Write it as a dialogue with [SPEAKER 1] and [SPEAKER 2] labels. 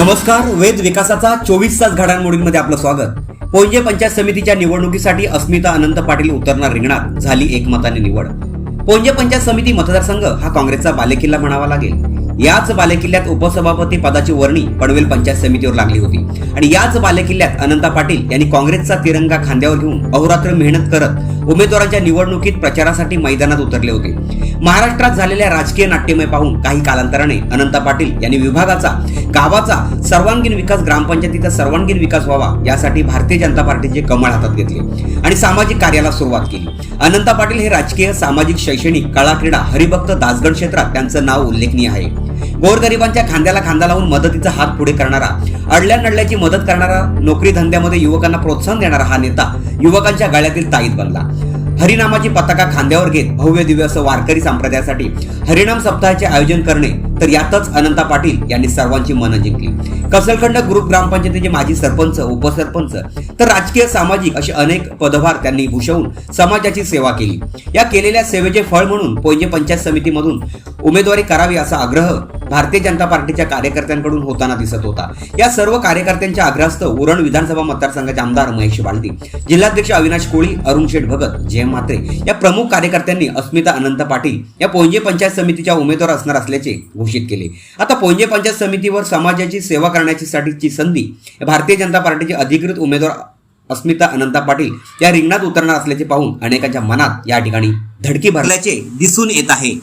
[SPEAKER 1] नमस्कार वेद विकासाचा चोवीस तास घडामोडींमध्ये आपलं स्वागत. पोंजे पंचायत समितीच्या निवडणुकीसाठी अस्मिता अनंत पाटील उतरणार रिंगणात झाली एकमताने निवड. पोंजे पंचायत समिती मतदारसंघ हा काँग्रेसचा बालेकिल्ला म्हणावा लागेल. याच बालेकिल्ल्यात उपसभापती पदाची वर्णी पडवेल पंचायत समितीवर लागली होती. आणि याच बालेकिल्ल्यात अनंता पाटील यांनी काँग्रेसचा तिरंगा खांद्यावर घेऊन अहोरात्र मेहनत करत उमेदवारांच्या निवडणुकीत प्रचारासाठी मैदानात उतरले होते. महाराष्ट्रात झालेल्या राजकीय नाट्यमय पाहून काही कालांतराने अनंता पाटील यांनी विभागाचा गावाचा सर्वांगीण विकास ग्रामपंचायतीचा सर्वांगीण विकास व्हावा यासाठी भारतीय जनता पार्टीचे कमळ हातात घेतले आणि सामाजिक कार्याला सुरुवात केली. अनंता पाटील हे राजकीय सामाजिक शैक्षणिक कला क्रीडा हरिभक्त दासगड क्षेत्रात त्यांचं नाव उल्लेखनीय आहे. गोरगरिबांच्या खांद्याला खांदा लावून मदतीचा हात पुढे करणारा अडल्या नडल्याची मदत करणारा नोकरी धंद्यामध्ये युवकांना प्रोत्साहन देणारा हा नेता युवकांच्या गळ्यातील ताईत बनला. हरिनामाची पताका खांद्यावर घेत भव्य दिव्य असं वारकरी संप्रदायासाठी हरिनाम सप्ताहाचे आयोजन करणे तर यातच अनंता पाटील यांनी सर्वांची मनं जिंकली. कसलखंड ग्रुप ग्रामपंचायतीचे माजी सरपंच उपसरपंच तर राजकीय सामाजिक असे अनेक पदभार त्यांनी भूषवून समाजाची सेवा केली. या केलेल्या सेवेचे फळ म्हणून पोंजे पंचायत समितीमधून उमेदवारी करावी असा आग्रह भारतीय जनता पार्टीच्या कार्यकर्त्यांकडून होताना दिसत होता. या सर्व कार्यकर्त्यांच्या आग्रहास्तव उरण विधानसभा मतदारसंघाचे आमदार महेश बालदी जिल्हाध्यक्ष अविनाश कोळी अरुण शेठ भगत जय म्हात्रे या प्रमुख कार्यकर्त्यांनी अस्मिता अनंत पाटील या पोंजे पंचायत समितीच्या उमेदवार असणार असल्याचे घोषित केले. आता पोंजे पंचायत समितीवर समाजाची सेवा करण्याची साठीची संधी भारतीय जनता पार्टीचे अधिकृत उमेदवार अस्मिता अनंता पाटील या रिंगणात उतरणार असल्याचे पाहून अनेकांच्या मनात या ठिकाणी धडकी भरल्याचे दिसून येत आहे.